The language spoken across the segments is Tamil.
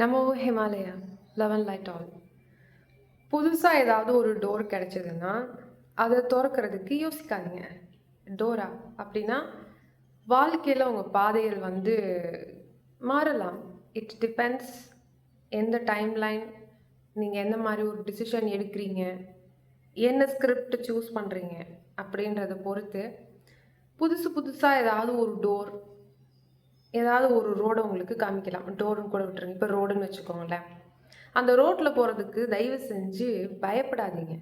நம்ம ஹிமாலயா லெவன் லைட் ஆல் புதுசாக ஏதாவது ஒரு டோர் கிடச்சிதுன்னா அதை திறக்கிறதுக்கு யோசிக்காதீங்க. டோரா அப்படின்னா வாழ்க்கையில் உங்கள் பாதைகள் வந்து மாறலாம். இட் டிபெண்ட்ஸ் எந்த டைம் லைன் நீங்கள் எந்த மாதிரி ஒரு டிசிஷன் எடுக்கிறீங்க? என்ன ஸ்கிரிப்ட் சூஸ் பண்ணுறீங்க அப்படின்றத பொறுத்து புதுசு புதுசாக ஏதாவது ஒரு டோர் ஏதாவது ஒரு ரோடை உங்களுக்கு காமிக்கலாம். டோருன்னு கூட விட்டுருங்க. இப்போ ரோடுன்னு வச்சுக்கோங்களேன். அந்த ரோட்டில் போகிறதுக்கு தயவு செஞ்சு பயப்படாதீங்க.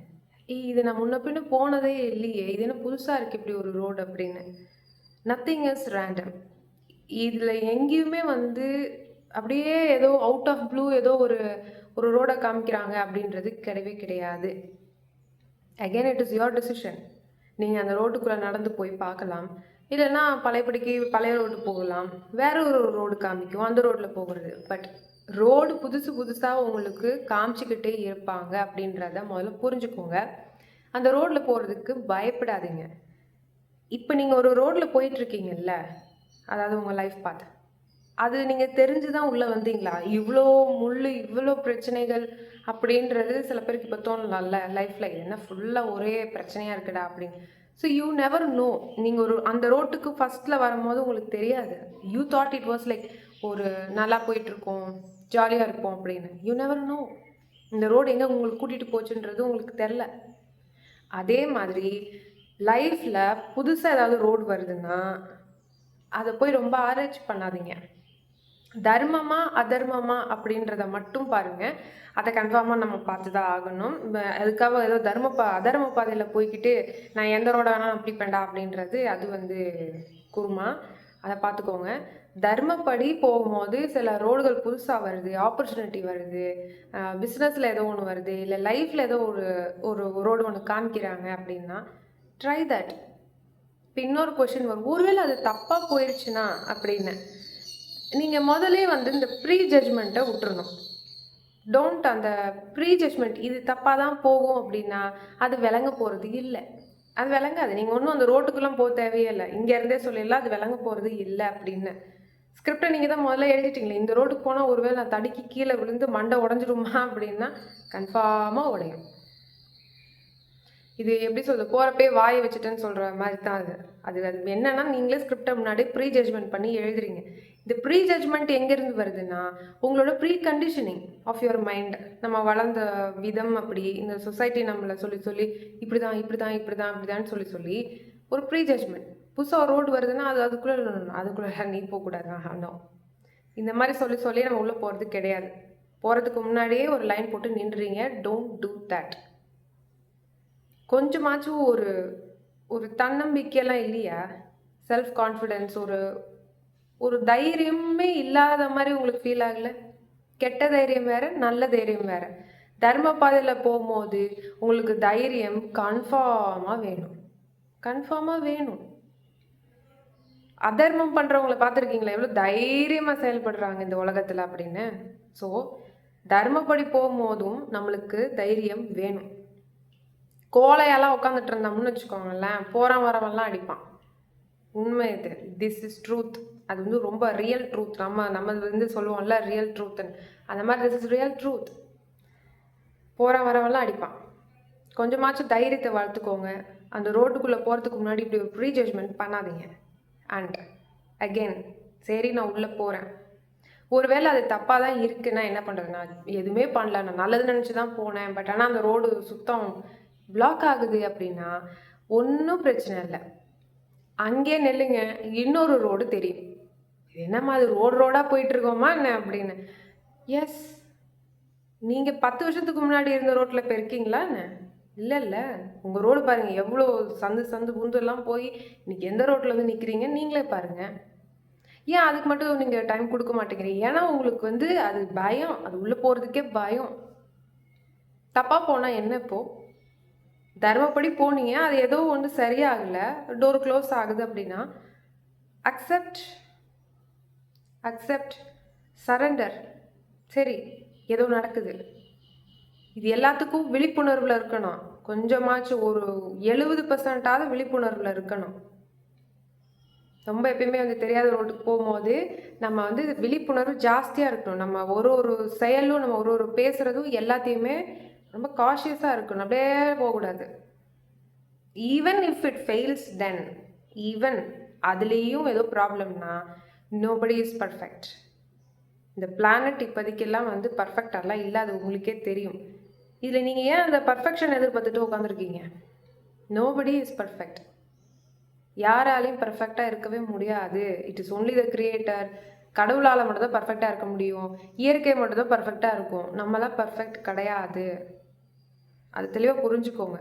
இது நான் முன்ன பின்ன போனதே இல்லையே. இது என்ன புதுசாக இருக்குது இப்படி ஒரு ரோடு அப்படின்னு. நத்திங் இஸ் ரேண்டம் இதில் எங்கேயுமே வந்து அப்படியே ஏதோ அவுட் ஆஃப் ப்ளூ ஏதோ ஒரு ஒரு ரோடை காமிக்கிறாங்க அப்படின்றது கிடையவே கிடையாது. Again it is your decision நீங்கள் அந்த ரோட்டுக்குள்ளே நடந்து போய் பார்க்கலாம். இல்லைன்னா பழையபடிக்கு பழைய ரோடு போகலாம். வேற ஒரு ரோடு காமிக்கும். அந்த ரோட்டில் போகிறது. பட் ரோடு புதுசு புதுசாக உங்களுக்கு காமிச்சிக்கிட்டே இருப்பாங்க அப்படின்றத முதல்ல புரிஞ்சுக்கோங்க. அந்த ரோட்டில் போகிறதுக்கு பயப்படாதீங்க. இப்போ நீங்கள் ஒரு ரோட்டில் போயிட்டுருக்கீங்கல்ல? அதாவது உங்கள் லைஃப் பார்த்து அது நீங்கள் தெரிஞ்சு தான் உள்ளே வந்தீங்களா? இவ்வளோ முள் இவ்வளோ பிரச்சனைகள் அப்படின்றது சில பேருக்கு இப்போ தோணலாம்ல? லைஃப்பில் என்ன ஃபுல்லாக ஒரே பிரச்சனையாக இருக்குடா அப்படின்னு. ஸோ யூ நெவர் நோ நீங்கள் ஒரு அந்த ரோட்டுக்கு ஃபஸ்ட்டில் வரும்போது உங்களுக்கு தெரியாது. You thought it was like ஒரு நல்லா போயிட்டுருக்கோம் ஜாலியாக இருப்போம் அப்படின்னு. யூ நெவர் நோ இந்த ரோடு எங்கே உங்களுக்கு கூட்டிகிட்டு போச்சுன்றது உங்களுக்கு தெரில அதே மாதிரி லைஃப்பில் புதுசாக ஏதாவது ரோடு வருதுன்னா அதை போய் ரொம்ப ஆராய்ச்சி பண்ணாதீங்க. தர்மமா அதர்மமா அப்படின்றத மட்டும் பாருங்க. அதை கன்ஃபார்மாக நம்ம பார்த்து தான் ஆகணும் அதுக்காக ஏதோ தர்ம பா அதர்ம பாதையில் போய்க்கிட்டு நான் எந்த ரோட வேணாலும் பிடிப்பேன்டா அப்படின்றது அது வந்து குருமா. அதை பார்த்துக்கோங்க. தர்மப்படி போகும்போது சில ரோடுகள் புதுசாக வருது ஆப்பர்ச்சுனிட்டி வருது. பிஸ்னஸில் ஏதோ ஒன்று வருது இல்லை லைஃப்பில் ஏதோ ஒரு ஒரு ரோடு ஒன்று காமிக்கிறாங்க அப்படின்னா ட்ரை தட் இப்போ இன்னொரு கொஷின் வரும். ஒருவேளை அது தப்பாக போயிடுச்சுன்னா அப்படின்னு. நீங்கள் முதலே வந்து இந்த ப்ரீ ஜட்ஜ்மெண்ட்டை விட்டுறணும். டோன்ட் அந்த ப்ரீ ஜட்மெண்ட் இது தப்பாக தான் போகும் அப்படின்னா அது விளங்க போகிறது இல்லை. அது விளங்காது. நீங்கள் ஒன்றும் அந்த ரோட்டுக்குலாம் போக தேவையே இல்லை இங்கேருந்தே சொல்லிடலாம் அது விளங்க போகிறது இல்லை அப்படின்னு. ஸ்கிரிப்டை நீங்கள் தான் முதல்ல எழுதிட்டீங்களே. இந்த ரோட்டுக்கு போனால் ஒருவேளை நான் தடுக்கி கீழே விழுந்து மண்டை உடஞ்சிடுமா அப்படின்னா கன்ஃபார்மாக உடையும். இது எப்படி சொல்கிறது போகிறப்பே வாயை வச்சுட்டேன்னு சொல்கிற மாதிரி தான் அது. அது அது என்னென்னா நீங்களே ஸ்கிரிப்டை முன்னாடி ப்ரீ ஜட்மெண்ட் பண்ணி எழுதுறீங்க. இந்த ப்ரீ ஜட்மெண்ட் எங்கேருந்து வருதுன்னா உங்களோட preconditioning of your mind நம்ம வளர்ந்த விதம் அப்படி இந்த சொசைட்டி நம்மளை சொல்லி சொல்லி இப்படி தான் இப்படி தான் இப்படி தான் இப்படி தான் சொல்லி சொல்லி ஒரு ப்ரீ ஜட்மெண்ட் புதுசாக ஒரு ரோடு வருதுன்னா அது அதுக்குள்ளே அதுக்குள்ளே நீ போகக்கூடாது. ஆனோ இந்த மாதிரி சொல்லி சொல்லி நம்ம உள்ளே போகிறது கிடையாது. போகிறதுக்கு முன்னாடியே ஒரு லைன் போட்டு நின்றுறீங்க டோன்ட் டூ தட் கொஞ்சமாச்சும் ஒரு ஒரு தன்னம்பிக்கையெல்லாம் இல்லையா? செல்ஃப் கான்ஃபிடென்ஸ் ஒரு ஒரு தைரியமே இல்லாத மாதிரி உங்களுக்கு ஃபீல் ஆகல? கெட்ட தைரியம் வேற நல்ல தைரியம் வேற. தர்ம பாதையில் போகும்போது உங்களுக்கு தைரியம் கன்ஃபார்மாக வேணும். கன்ஃபார்மாக வேணும். அதர்மம் பண்ணுறவங்கள பார்த்துருக்கீங்களா? எவ்வளோ தைரியமாக செயல்படுறாங்க இந்த உலகத்தில் அப்படின்னு. ஸோ தர்மப்படி போகும்போதும் நம்மளுக்கு தைரியம் வேணும். கோலையெல்லாம் உட்காந்துட்டு இருந்தோம்னு வச்சுக்கோங்களேன் போகிற வரவெல்லாம் அடிப்பான். உண்மை இது திஸ் இஸ் ட்ரூத் அது வந்து ரொம்ப ரியல் ட்ரூத் நம்ம நம்ம வந்து சொல்லுவோம்ல ரியல் ட்ரூத்னு அந்த மாதிரி திஸ் இஸ் ரியல் ட்ரூத் போகிற வரவெல்லாம் அடிப்பான். கொஞ்சமாச்சும் தைரியத்தை வளர்த்துக்கோங்க. அந்த ரோட்டுக்குள்ளே போகிறதுக்கு முன்னாடி இப்படி ஒரு ப்ரீ ஜட்ஜ்மெண்ட் பண்ணாதீங்க. அண்ட் அகெயின் சரி நான் உள்ளே போகிறேன் ஒருவேளை அது தப்பாக தான் இருக்குன்னா என்ன பண்ணுறது நான் எதுவுமே பண்ணல. நான் நல்லது நினச்சி தான் போனேன். பட் ஆனால் அந்த ரோடு சுத்தம் பிளாக் ஆகுது அப்படின்னா ஒன்றும் பிரச்சனை இல்லை. அங்கே நெல்லுங்க. இன்னொரு ரோடு தெரியும். என்னம்மா அது ரோடு ரோடாக போயிட்டு இருக்கோமா என்ன அப்படின்னு. எஸ் நீங்கள் பத்து வருஷத்துக்கு முன்னாடி இருந்த ரோட்டில் இப்போ இருக்கீங்களா என்ன? இல்லை இல்லை. உங்கள் ரோடு பாருங்கள் எவ்வளோ சந்து சந்து புந்தெல்லாம் போய் இன்னைக்கு எந்த ரோட்டில் வந்து நிற்கிறீங்க நீங்களே பாருங்கள் ஏன் அதுக்கு மட்டும் நீங்கள் டைம் கொடுக்க மாட்டேங்கிறீங்க? ஏன்னா உங்களுக்கு வந்து அது பயம். அது உள்ளே போகிறதுக்கே பயம். தப்பாக போனால் என்ன இப்போ? தர்மப்படி போனீங்க அது ஏதோ ஒன்று சரியாகலை. டோர் க்ளோஸ் ஆகுது அப்படின்னா அக்செப்ட் அக்செப்ட் சரண்டர். சரி ஏதோ நடக்குது. இது எல்லாத்துக்கும் விழிப்புணர்வில் இருக்கணும். கொஞ்சமாச்சும் ஒரு எழுபது பர்சன்டாவது விழிப்புணர்வில் இருக்கணும். ரொம்ப எப்பயுமே வந்து தெரியாத ரோட்டுக்கு போகும்போது நம்ம வந்து விழிப்புணர்வு ஜாஸ்தியாக இருக்கணும். நம்ம ஒரு ஒரு செயலும் நம்ம ஒரு ஒரு பேசுகிறதும் எல்லாத்தையுமே ரொம்ப காஷியஸாக இருக்கணும். அப்படியே போகக்கூடாது. Even if it fails then even அதுலேயும் ஏதோ ப்ராப்ளம்னா நோபடி இஸ் பர்ஃபெக்ட் இந்த பிளானட் இப்போதைக்கெல்லாம் வந்து பர்ஃபெக்டாலாம் இல்லை அது உங்களுக்கே தெரியும். இதில் நீங்கள் ஏன் அந்த பர்ஃபெக்ஷன் எதிர்பார்த்துட்டு உட்காந்துருக்கீங்க நோபடி இஸ் பர்ஃபெக்ட் யாராலையும் பர்ஃபெக்டாக இருக்கவே முடியாது. It is only the creator கடவுளால் மட்டும் தான் பர்ஃபெக்டாக இருக்க முடியும். இயற்கை மட்டும் தான் பர்ஃபெக்டாக இருக்கும். நம்மளாம் பர்ஃபெக்ட் கிடையாது. அது தெளிவாக புரிஞ்சுக்கோங்க.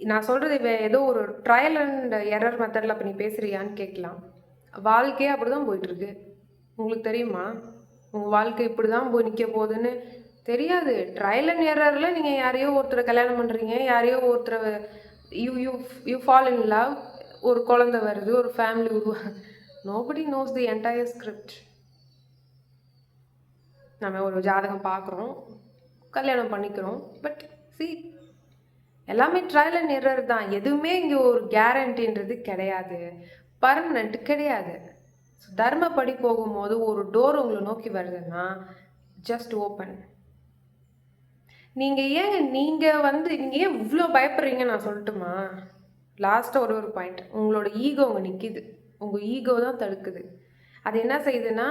நான் சொல்கிறது இப்போ ஏதோ ஒரு ட்ரையல் அண்ட் எரர் மெத்தடில் இப்போ நீ பேசுகிறியான்னு கேட்கலாம். வாழ்க்கையே அப்படி தான் போயிட்டுருக்கு. உங்களுக்கு தெரியுமா? உங்கள் வாழ்க்கை இப்படி தான் போய் நிற்க போகுதுன்னு தெரியாது. ட்ரையல் அண்ட் எரரில் நீங்கள் யாரையோ ஒருத்தரை கல்யாணம் பண்ணுறீங்க யாரையோ ஒருத்தரை you you you fall in love ஒரு குழந்தை வருது ஒரு ஃபேமிலி உருவா nobody knows the entire script நம்ம ஒரு ஜாதகம் பார்க்குறோம் கல்யாணம் பண்ணிக்கிறோம் பட் சி எல்லாமே ட்ரையல் அண்ட் எரர் தான். எதுவுமே இங்கே ஒரு கேரண்டின்றது கிடையாது. பர்மனண்ட் கிடையாது. ஸோ தர்மப்படி போகும்போது ஒரு டோர் உங்களை நோக்கி வருதுன்னா ஜஸ்ட் ஓப்பன் நீங்கள் ஏங்க நீங்கள் வந்து நீங்கள் ஏன் இவ்வளோ பயப்படுறீங்க நான் சொல்லட்டுமா? லாஸ்ட்டாக ஒரு ஒரு பாயிண்ட் உங்களோட ஈகோ அங்கே நிற்கிது உங்கள் ஈகோ தான் தடுக்குது. அது என்ன செய்யுதுன்னா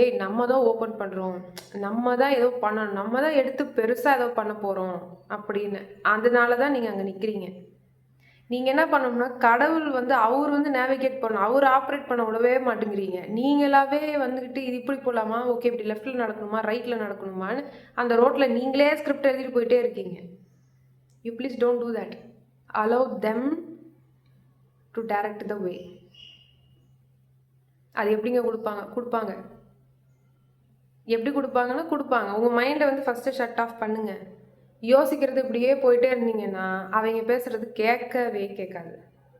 ஏய் நம்ம தான் ஓப்பன் பண்ணுறோம் நம்ம தான் ஏதோ பண்ணணும். நம்ம தான் எடுத்து பெருசாக ஏதோ பண்ண போகிறோம் அப்படின்னு. அதனால தான் நீங்கள் அங்கே நிற்கிறீங்க நீங்கள் என்ன பண்ணணும்னா கடவுள் வந்து அவர் வந்து நேவிகேட் பண்ணணும். அவர் ஆப்ரேட் பண்ண விடவே மாட்டேங்கிறீங்க. நீங்களாவே வந்துக்கிட்டு இது இப்படி போகலாமா ஓகே இப்படி லெஃப்ட்டில் நடக்கணுமா? ரைட்டில் நடக்கணுமான்னு அந்த ரோட்டில் நீங்களே ஸ்கிரிப்ட் எழுதிட்டு போயிட்டே இருக்கீங்க. You please don't do that allow them to direct the way அது எப்படிங்க கொடுப்பாங்க? கொடுப்பாங்க. எப்படி கொடுப்பாங்கன்னா கொடுப்பாங்க. உங்கள் மைண்டை வந்து ஃபஸ்ட்டு ஷட் ஆஃப் பண்ணுங்கள் யோசிக்கிறது இப்படியே போயிட்டே இருந்தீங்கன்னா அவங்க பேசுறது கேட்கவே கேட்காது.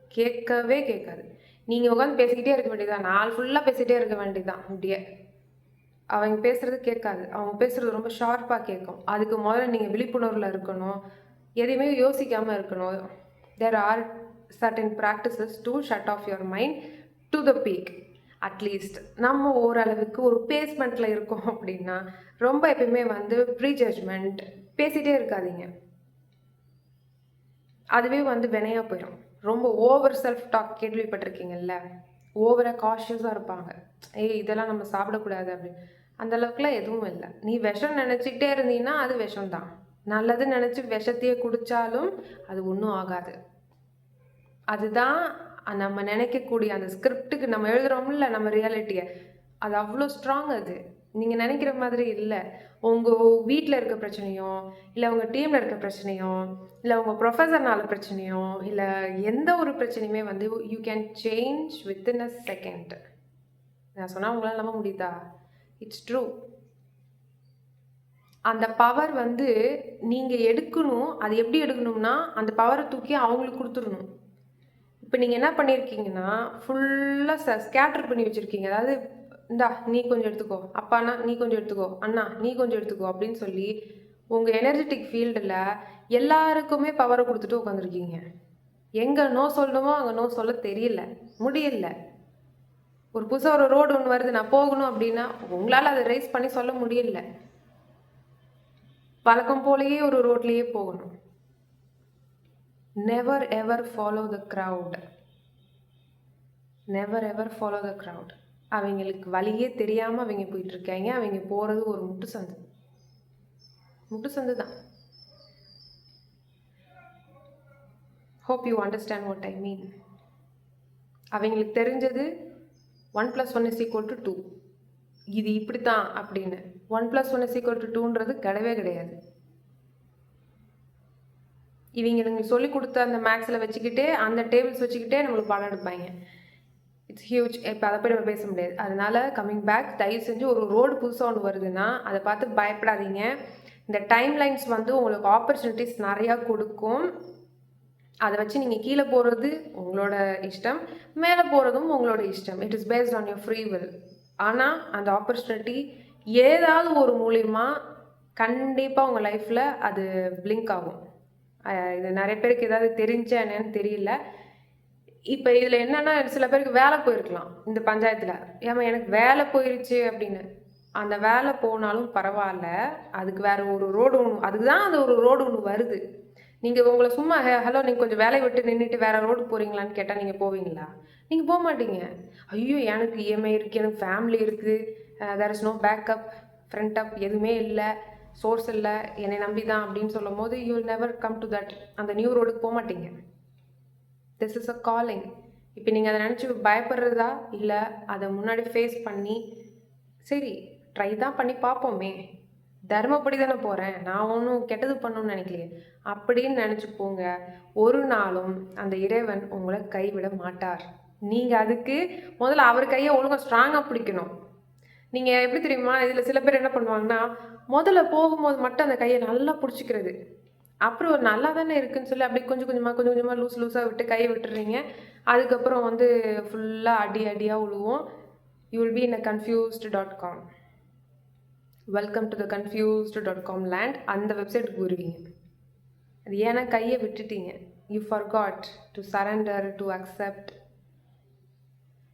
கேட்கவே கேட்காது. நீங்கள் உட்காந்து பேசிக்கிட்டே இருக்க வேண்டியதுதான். நாள் ஃபுல்லாக பேசிகிட்டே இருக்க வேண்டியதுதான். அப்படியே. அவங்க பேசுறது கேட்காது. அவங்க பேசுறது ரொம்ப ஷார்ப்பாக கேட்கும். அதுக்கு முதல்ல நீங்கள் விழிப்புணர்வில் இருக்கணும். எதையுமே யோசிக்காமல் இருக்கணும். There are certain practices to shut off your mind to the peak at least நம்ம ஓரளவுக்கு ஒரு பேஸ்மெண்ட்டில் இருக்கோம் அப்படின்னா ரொம்ப எப்பயுமே வந்து ப்ரீ ஜட்ஜ்மெண்ட் பேசிகிட்டே இருக்காதீங்க. அதுவே வந்து வினையாக போயிடும் ரொம்ப ஓவர் செல்ஃப் டாக் கேள்விப்பட்டிருக்கீங்கல்ல? ஓவராக காஷியஸாக இருப்பாங்க. ஏய் இதெல்லாம் நம்ம சாப்பிடக்கூடாது அப்படின்னு அந்த அளவுக்குலாம் எதுவும் இல்லை. நீ விஷம் நினச்சிக்கிட்டே இருந்தீங்கன்னா அது விஷம் தான் நல்லது நினச்சி விஷத்தையே குடித்தாலும் அது ஒன்றும் ஆகாது. அதுதான் நம்ம நினைக்கக்கூடிய அந்த ஸ்கிரிப்டுக்கு நம்ம எழுதுகிறோம்ல நம்ம ரியாலிட்டியை அது அவ்வளோ ஸ்ட்ராங் அது. நீங்கள் நினைக்கிற மாதிரி இல்லை. உங்கள் வீட்டில் இருக்க பிரச்சனையோ இல்லை உங்கள் டீமில் இருக்க பிரச்சனையோ இல்லை உங்கள் ப்ரொஃபஸர்னால பிரச்சனையோ இல்லை எந்த ஒரு பிரச்சனையுமே வந்து you can change within a second நான் சொன்னால் உங்களால் நம்ப முடியுதா? இட்ஸ் ட்ரூ அந்த பவர் வந்து நீங்கள் எடுக்கணும். அது எப்படி எடுக்கணும்னா அந்த பவரை தூக்கி அவங்களுக்கு கொடுத்துடணும். இப்போ நீங்கள் என்ன பண்ணியிருக்கீங்கன்னா ஃபுல்லாக ச ஸ்கேட்டர் பண்ணி வச்சுருக்கீங்க. அதாவது இந்தா நீ கொஞ்சம் எடுத்துக்கோ. அப்பாண்ணா நீ கொஞ்சம் எடுத்துக்கோ. அண்ணா நீ கொஞ்சம் எடுத்துக்கோ அப்படின்னு சொல்லி உங்கள் எனர்ஜெட்டிக் ஃபீல்டில் எல்லாருக்குமே பவரை கொடுத்துட்டு உட்காந்துருக்கீங்க எங்கே நோ சொல்லணுமோ அங்கே நோ சொல்ல தெரியல. முடியல. ஒரு புதுசாக ஒரு ரோடு ஒன்று வருது நான் போகணும் அப்படின்னா உங்களால் அதை ரைஸ் பண்ணி சொல்ல முடியல. வழக்கம் போலேயே ஒரு ரோட்லேயே போகணும். Never ever follow the crowd never ever follow the crowd அவங்களுக்கு வழியே தெரியாமல் அவங்க போயிட்டுருக்காங்க அவங்க போகிறது ஒரு முட்டு சந்து. முட்டு சந்து தான். Hope you understand what I mean அவங்களுக்கு தெரிஞ்சது one plus one is equal to two இது இப்படி தான் அப்படின்னு one plus one is equal to டூன்றது கிடையவே கிடையாது. இவங்க நீங்கள் சொல்லி கொடுத்த அந்த மேக்ஸில் வச்சுக்கிட்டே அந்த டேபிள்ஸ் வச்சுக்கிட்டே நம்மளுக்கு பாடம் எடுப்பாங்க. ஹியூஜ் இப்போ eh, அதை பற்றி நம்ம பேச முடியாது. அதனால கம்மிங் பேக் தயவு செஞ்சு ஒரு ரோடு புதுசாக ஒன்று வருதுன்னா அதை பார்த்து பயப்படாதீங்க. இந்த டைம் லைன்ஸ் வந்து உங்களுக்கு ஆப்பர்ச்சுனிட்டிஸ் நிறையா கொடுக்கும். அதை வச்சு நீங்கள் கீழே போகிறது உங்களோட இஷ்டம் மேலே போகிறதும் உங்களோட இஷ்டம். It is based on your free will ஆனால் அந்த ஆப்பர்ச்சுனிட்டி ஏதாவது ஒரு மூலியமா கண்டிப்பாக உங்கள் லைஃப்பில் அது பிளிங்க் ஆகும். இது நிறைய பேருக்கு ஏதாவது தெரிஞ்ச என்னன்னு தெரியல. இப்போ இதில் என்னென்னா சில பேருக்கு வேலை போயிருக்கலாம் இந்த பஞ்சாயத்தில். ஏமா எனக்கு வேலை போயிருச்சு அப்படின்னு. அந்த வேலை போனாலும் பரவாயில்ல. அதுக்கு வேறு ஒரு ரோடு ஒன்று அதுக்கு தான் அந்த ஒரு ரோடு ஒன்று வருது. நீங்கள் உங்களை சும்மா ஹலோ நீங்கள் கொஞ்சம் வேலையை விட்டு நின்றுட்டு வேறு ரோடு போகிறீங்களான்னு கேட்டால் நீங்கள் போவீங்களா? நீங்கள் போக மாட்டீங்க. ஐயோ எனக்கு இஎம்ஐ இருக்குது எனக்கு ஃபேமிலி இருக்குது there is no backup friend up எதுவுமே இல்லை. சோர்ஸ் இல்லை. என்னை நம்பி தான் அப்படின்னு சொல்லும் போது you never come to that அந்த நியூ ரோடுக்கு போக மாட்டீங்க. திஸ் இஸ் அ காலிங் இப்போ நீங்கள் அதை நினச்சி பயப்படுறதா? இல்லை அதை முன்னாடி ஃபேஸ் பண்ணி சரி ட்ரை தான் பண்ணி பார்ப்போமே. தர்மப்படி தானே போகிறேன் நான் ஒன்றும் கெட்டது பண்ணணும்னு நினைக்கலையே. அப்படின்னு நினச்சி போங்க. ஒரு நாளும் அந்த இறைவன் உங்களை கைவிட மாட்டார். நீங்கள் அதுக்கு முதல்ல அவர் கையை ஒழுங்காக ஸ்ட்ராங்காக பிடிக்கணும். நீங்கள் எப்படி தெரியுமா? இதில் சில பேர் என்ன பண்ணுவாங்கன்னா முதல்ல போகும்போது மட்டும் அந்த கையை நல்லா பிடிச்சிக்கிறது. அப்புறம் ஒரு நல்லா தானே இருக்குன்னு சொல்லி அப்படியே கொஞ்சம் கொஞ்சமாக கொஞ்சம் கொஞ்சமாக லூஸ் லூஸாக விட்டு கையை விட்டுறீங்க. அதுக்கப்புறம் வந்து ஃபுல்லாக அடி அடியாக விழுவோம் you will be in a confused dot com welcome to the confused dot com land அந்த வெப்சைட்டுக்கு வருவீங்க. அது ஏன்னா கையை விட்டுட்டீங்க. You forgot to surrender to accept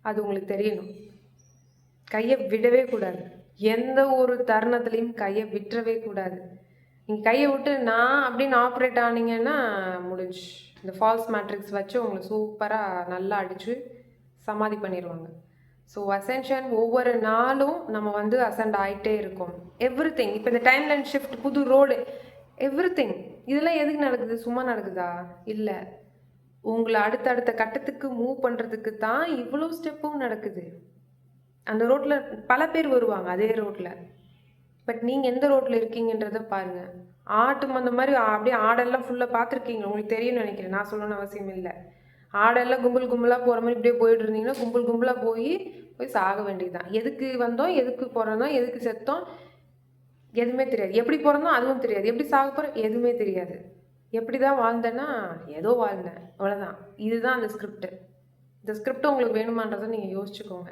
அது உங்களுக்கு தெரியணும். கையை விடவே கூடாது. எந்த ஒரு தருணத்துலையும் கையை விட்டுறவே கூடாது. நீங்கள் கையை விட்டு நான் அப்படின்னு ஆப்ரேட் ஆனீங்கன்னா முடிஞ்சு இந்த ஃபால்ஸ் மேட்ரிக்ஸ் வச்சு உங்களை சூப்பராக நல்லா அடித்து சமாதி பண்ணிடுவாங்க ஸோ அசென்ஷன் ஒவ்வொரு நாளும் நம்ம வந்து அசெண்ட் ஆகிட்டே இருக்கோம். எவ்ரி திங் இப்போ இந்த டைம் லைன் ஷிஃப்ட் புது ரோடு எவ்ரி திங் இதெல்லாம் எதுக்கு நடக்குது? சும்மா நடக்குதா? இல்லை. உங்களை அடுத்தடுத்த கட்டத்துக்கு மூவ் பண்ணுறதுக்கு தான் இவ்வளோ ஸ்டெப்பும் நடக்குது. அந்த ரோட்டில் பல பேர் வருவாங்க அதே ரோட்டில் பட் நீங்கள் எந்த ரோட்டில் இருக்கீங்கன்றத பாருங்கள் ஆட்டும் அந்த மாதிரி அப்படியே ஆடெல்லாம் ஃபுல்லாக பார்த்துருக்கீங்க உங்களுக்கு தெரியும்னு நினைக்கிறேன். நான் சொல்லணும்னு அவசியம் இல்லை. ஆடெல்லாம் கும்பல் கும்பலாக போகிற மாதிரி இப்படியே போயிட்டு இருந்தீங்கன்னா கும்பல் கும்பலாக போய் போய் சாக வேண்டியதுதான். எதுக்கு வந்தோம்? எதுக்கு போகிறோம் எதுக்கு செத்தோம்? எதுவுமே தெரியாது. எப்படி பிறந்தோம் அதுவும் தெரியாது. எப்படி சாக போகிறோம் எதுவுமே தெரியாது. எப்படி தான் வாழ்ந்தேன்னா ஏதோ வாழ்ந்தேன். அவ்வளோதான் இதுதான் அந்த ஸ்கிரிப்ட் இந்த ஸ்கிரிப்ட் உங்களுக்கு வேணுமான்றதை நீங்கள் யோசிச்சுக்கோங்க.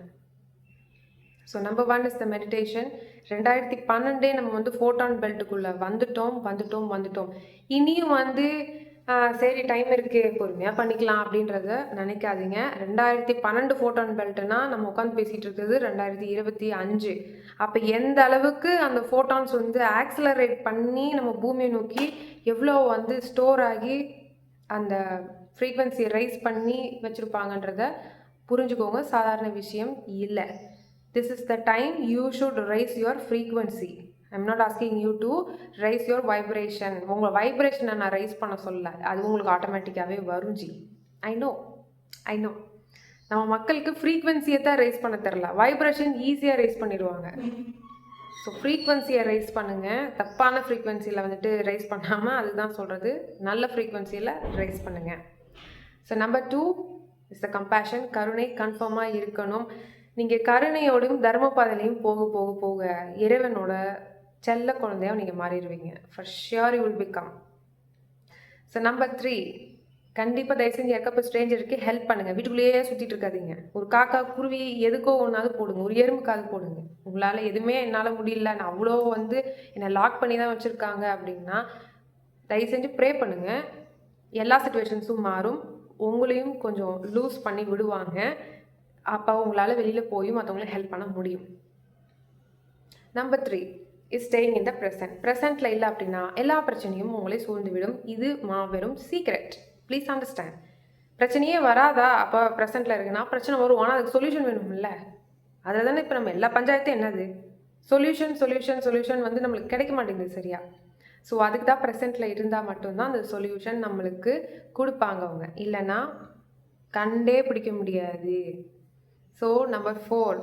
So number one is the meditation ரெண்டாயிரத்தி பன்னெண்டே நம்ம வந்து ஃபோட்டான் பெல்ட்டுக்குள்ளே வந்துட்டோம் வந்துட்டோம் வந்துட்டோம். இனியும் வந்து சரி டைம் இருக்குது பொறுமையாக பண்ணிக்கலாம் அப்படின்றத நினைக்காதீங்க. ரெண்டாயிரத்தி பன்னெண்டு ஃபோட்டான் பெல்ட்னா நம்ம உட்காந்து பேசிகிட்டு இருக்கிறது ரெண்டாயிரத்தி இருபத்தி அஞ்சு. அப்போ எந்த அளவுக்கு அந்த ஃபோட்டான்ஸ் வந்து ஆக்சலரேட் பண்ணி நம்ம பூமியை நோக்கி எவ்வளோ வந்து ஸ்டோர் ஆகி அந்த ஃப்ரீக்வன்சியை ரைஸ் பண்ணி வச்சுருப்பாங்கன்றத புரிஞ்சுக்கோங்க. சாதாரண விஷயம் இல்லை. This is the time you should raise your frequency I'm not asking you to raise your vibration உங்கள் வைப்ரேஷனை நான் ரைஸ் பண்ண சொல்ல அது உங்களுக்கு ஆட்டோமேட்டிக்காகவே வரும் G. I know I know நம்ம மக்களுக்கு ஃப்ரீக்வன்சியை தான் ரைஸ் பண்ண தெரில வைப்ரேஷன் ஈஸியாக ரைஸ் பண்ணிடுவாங்க. ஸோ ஃப்ரீக்வன்சியை ரைஸ் பண்ணுங்கள் தப்பான ஃப்ரீக்வன்சியில் வந்துட்டு ரைஸ் பண்ணாமல் அதுதான் சொல்கிறது நல்ல ஃப்ரீக்வன்சியில் ரைஸ் பண்ணுங்கள் so number two is the compassion கருணை கன்ஃபார்மாக இருக்கணும். நீங்கள் கருணையோடையும் தர்மபாதையிலையும் போக போக போக இறைவனோட செல்ல குழந்தையாக நீங்கள் மாறிடுவீங்க. For sure you will become so number three கண்டிப்பாக தயவு செஞ்சு எக்கப்போ ஸ்ட்ரேஞ்சருக்கு ஹெல்ப் பண்ணுங்கள் வீட்டுக்குள்ளேயே சுற்றிட்டு இருக்காதீங்க. ஒரு காக்கா குருவி எதுக்கோ ஒன்றாவது போடுங்க. ஒரு எறும்புக்காவது போடுங்க. உங்களால் எதுவுமே என்னால் முடியல. நான் அவ்வளோ வந்து என்னை லாக் பண்ணி தான் வச்சுருக்காங்க அப்படின்னா தயவு செஞ்சு ப்ரே பண்ணுங்கள் எல்லா சுச்சுவேஷன்ஸும் மாறும். உங்களையும் கொஞ்சம் லூஸ் பண்ணி விடுவாங்க. அப்போ உங்களால் வெளியில் போய் மற்றவங்களுக்கு ஹெல்ப் பண்ண முடியும். Number three is staying in the present ப்ரெசென்ட்டில் இல்லை அப்படின்னா எல்லா பிரச்சனையும் உங்களை சூழ்ந்துவிடும். இது மாபெரும் சீக்ரெட் ப்ளீஸ் அண்டர்ஸ்டாண்ட் பிரச்சனையே வராதா? அப்போ ப்ரெசென்ட்டில் இருக்குன்னா பிரச்சனை வரும். ஆனால் அதுக்கு சொல்யூஷன் வேணும்ல. அதில் தானே இப்போ நம்ம எல்லா பஞ்சாயத்தும் என்னது? சொல்யூஷன் சொல்யூஷன் சொல்யூஷன் வந்து நம்மளுக்கு கிடைக்க மாட்டேங்குது சரியா? ஸோ அதுக்கு தான் ப்ரெசென்ட்டில் இருந்தால் மட்டும்தான் அந்த சொல்யூஷன் நம்மளுக்கு கொடுப்பாங்க அவங்க. இல்லைன்னா கண்டே பிடிக்க முடியாது. So number four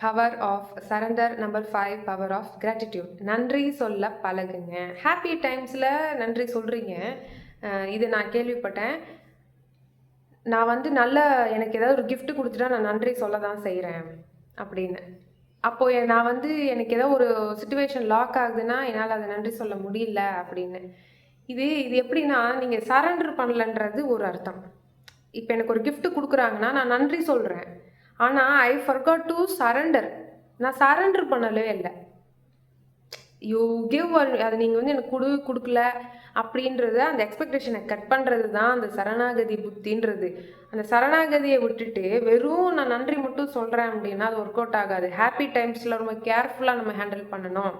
power of surrender number five power of gratitude நன்றி சொல்ல பழகுங்க. ஹாப்பி டைம்ஸில் நன்றி சொல்கிறீங்க இது நான் கேள்விப்பட்டேன். நான் வந்து நல்ல எனக்கு ஏதாவது ஒரு கிஃப்ட் கொடுத்துட்டா நான் நன்றி சொல்ல தான் செய்கிறேன் அப்படின்னு. அப்போது நான் வந்து எனக்கு ஏதோ ஒரு சுச்சுவேஷன் லாக் ஆகுதுன்னா என்னால் அதை நன்றி சொல்ல முடியல அப்படின்னு. இது இது எப்படின்னா நீங்கள் சரண்டர் பண்ணலன்றது ஒரு அர்த்தம். இப்போ எனக்கு ஒரு கிஃப்ட் கொடுக்குறாங்கன்னா நான் நன்றி சொல்கிறேன் ஆனால் ஐ ஃபர்காட் டு சரண்டர் நான் சரண்டர் பண்ணவே இல்லை. யூ கிவ் அது நீங்கள் வந்து எனக்கு கொடு கொடுக்கல அப்படின்றத அந்த எக்ஸ்பெக்டேஷனை கட் பண்ணுறது தான் அந்த சரணாகதி புத்தின்றது. அந்த சரணாகதியை விட்டுட்டு வெறும் நான் நன்றி மட்டும் சொல்கிறேன் அப்படின்னா அது ஒர்க் அவுட் ஆகாது. ஹாப்பி டைம்ஸில் ரொம்ப கேர்ஃபுல்லாக நம்ம ஹேண்டில் பண்ணணும்.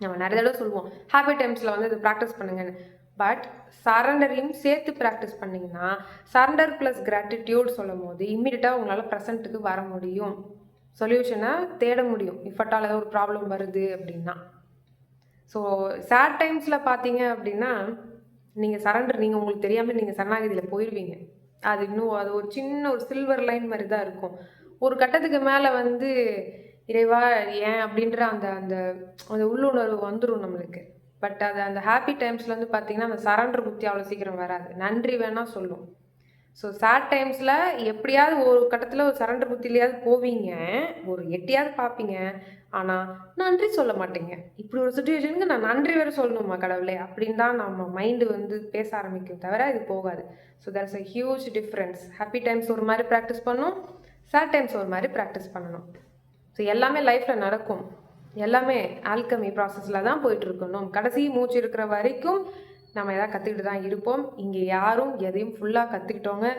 நம்ம நிறைய தடவை சொல்லுவோம். ஹாப்பி டைம்ஸில் வந்து இது ப்ராக்டிஸ் பண்ணுங்கன்னு. பட் சரண்டரையும் சேர்த்து ப்ராக்டிஸ் பண்ணிங்கன்னா சரண்டர் ப்ளஸ் கிராட்டிடியூட் சொல்லும் போது இம்மிடியட்டாக உங்களால் ப்ரெசண்ட்டுக்கு வர முடியும். சொல்யூஷனை தேட முடியும். இஃபட்டால் ஏதோ ஒரு ப்ராப்ளம் வருது அப்படின்னா. ஸோ சேட் டைம்ஸில் பார்த்தீங்க அப்படின்னா நீங்கள் சரண்டர் நீங்கள் உங்களுக்கு தெரியாமல் நீங்கள் சரணாகதியில் போயிடுவீங்க அது இன்னும் அது ஒரு சின்ன ஒரு சில்வர் லைன் மாதிரி தான் இருக்கும். ஒரு கட்டத்துக்கு மேலே வந்து இறைவா ஏன்? அப்படின்ற அந்த அந்த அந்த உள்ளுணர்வு வந்துடும் நம்மளுக்கு. பட் அது அந்த ஹாப்பி டைம்ஸில் வந்து பார்த்தீங்கன்னா அந்த சரண்டர் புத்தி அவ்வளோ சீக்கிரம் வராது. நன்றி வேணால் சொல்லும். ஸோ சேட் டைம்ஸில் எப்படியாவது ஒரு கட்டத்தில் ஒரு சரண்டர் புத்திலையாவது போவீங்க. ஒரு எட்டியாவது பார்ப்பீங்க ஆனால் நன்றி சொல்ல மாட்டீங்க. இப்படி ஒரு சுச்சுவேஷனுக்கு நான் நன்றி வேறு சொல்லணுமா கடவுளே? அப்படின்னு தான் நம்ம மைண்டு வந்து பேச ஆரம்பிக்கும் தவிர இது போகாது. So there's a huge difference happy times ஒரு மாதிரி ப்ராக்டிஸ் பண்ணணும் சேட் டைம்ஸ் ஒரு மாதிரி ப்ராக்டிஸ் பண்ணணும். ஸோ எல்லாமே லைஃப்பில் நடக்கும். எல்லாமே ஆல்கமி ப்ராசஸில் தான் போயிட்டு இருக்கணும் கடைசி மூச்சு இருக்கிற வரைக்கும் நம்ம எதாவது கற்றுக்கிட்டு தான் இருப்போம். இங்கே யாரும் எதையும் ஃபுல்லாக கற்றுக்கிட்டவங்க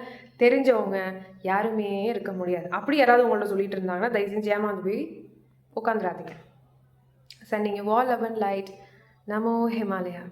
தெரிஞ்சவங்க யாருமே இருக்க முடியாது. அப்படி யாராவது உங்கள்ட்ட சொல்லிட்டு இருந்தாங்கன்னா தயவு செஞ்சு ஏமாந்து போய் உட்காந்துடாதீங்க sending all love and light Namo Himalaya.